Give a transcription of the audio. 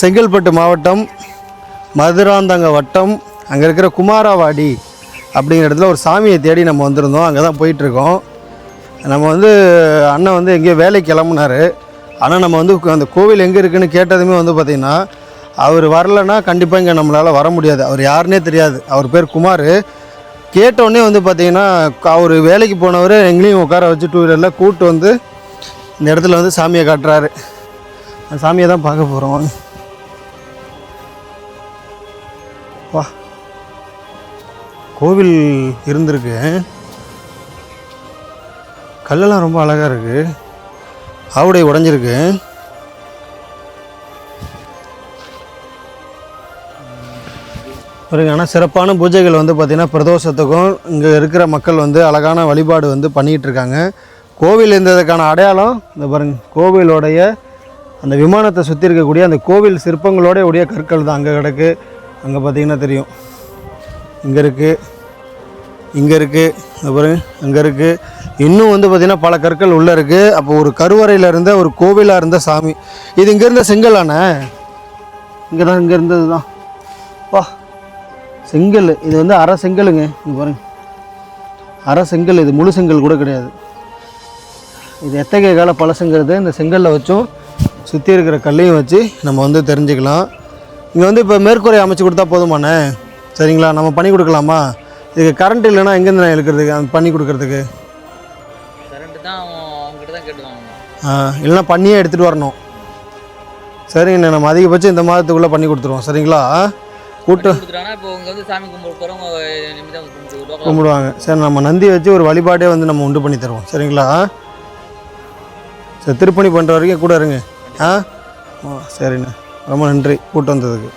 செங்கல்பட்டு மாவட்டம் மதுராந்தங்க வட்டம் அங்கே இருக்கிற குமாரவாடி அப்படிங்கிற இடத்துல ஒரு சாமியை தேடி நம்ம வந்திருந்தோம். அங்கே தான் போயிட்டுருக்கோம். நம்ம வந்து அண்ணன் வந்து எங்கேயோ வேலைக்கு கிளம்புனாரு. ஆனால் நம்ம வந்து அந்த கோவில் எங்கே இருக்குதுன்னு கேட்டதுமே வந்து பார்த்திங்கன்னா அவர் வரலைன்னா கண்டிப்பாக இங்கே நம்மளால் வர முடியாது. அவர் யாருன்னே தெரியாது. அவர் பேர் குமார். கேட்டோடனே வந்து பார்த்திங்கன்னா அவர் வேலைக்கு போனவர் எங்களையும் உட்கார வச்சு டூ வீலரில் கூப்பிட்டு வந்து இந்த இடத்துல வந்து சாமியை காட்டுறாரு. சாமியை தான் பார்க்க போகிறோம் வா. கோவில் இருந்திருக்கு. கல்லெல்லாம் ரொம்ப அழகாக இருக்குது ஆவுடை உடஞ்சிருக்கு. பாருங்க ஆனால் சிறப்பான பூஜைகள் வந்து பார்த்திங்கன்னா பிரதோஷத்துக்கும் இங்கே இருக்கிற மக்கள் வந்து அழகான வழிபாடு வந்து பண்ணிகிட்டு இருக்காங்க. கோவில் இருந்ததுக்கான அடையாளம் இந்த பாருங்கள் கோவிலோடைய அந்த விமானத்தை சுற்றி இருக்கக்கூடிய அந்த கோவில் சிற்பங்களோட உடைய கற்கள் தான். அங்கே கிடக்கு. அங்கே பார்த்தீங்கன்னா தெரியும். இங்கே இருக்குது இங்கே இருக்குது அப்புறம் அங்கே இருக்குது இன்னும் வந்து பார்த்திங்கன்னா பல கற்கள் உள்ளே இருக்குது அப்போ ஒரு கருவறையில் இருந்த ஒரு கோவிலாக இருந்த சாமி. இது இங்கேருந்த செங்கலானே இங்கே தான் இங்கே இருந்தது தான். வா. செங்கல். இது வந்து அரை செங்கலுங்க. இங்கே பாருங்க. அரை செங்கல். இது முழு செங்கல் கூட கிடையாது. இது எத்தகைய கால பழசுங்கிறது இந்த செங்கல்ல வச்சும். சுற்றி இருக்கிற கல்லையும் வச்சு நம்ம வந்து தெரிஞ்சுக்கலாம். இங்கே வந்து இப்போ மேற்கூரை அமைச்சு கொடுத்தா போதுமாண்ணே. சரிங்களா? நம்ம பண்ணி கொடுக்கலாமா? இதுக்கு கரண்ட் இல்லைன்னா எங்கேருந்து நான் இழுக்கிறதுக்கு? அந்த பண்ணி கொடுக்கறதுக்கு. ஆ, இல்லைன்னா பண்ணியே எடுத்துகிட்டு வரணும். சரிங்கண்ணே நம்ம அதிகபட்சம் இந்த மாதத்துக்குள்ளே பண்ணி கொடுத்துருவோம். சரிங்களா? கூட்டம் கும்பிடுவாங்க. சரி நம்ம நந்தி வச்சு ஒரு வழிபாடே வந்து நம்ம உண்டு பண்ணி தருவோம். சரிங்களா? சரி திருப்பணி பண்ணுற வரைக்கும் கூட இருங்க. ஆ, சரிண்ணே. ரொம்ப நன்றி. கூட்டம் வந்ததுக்கு.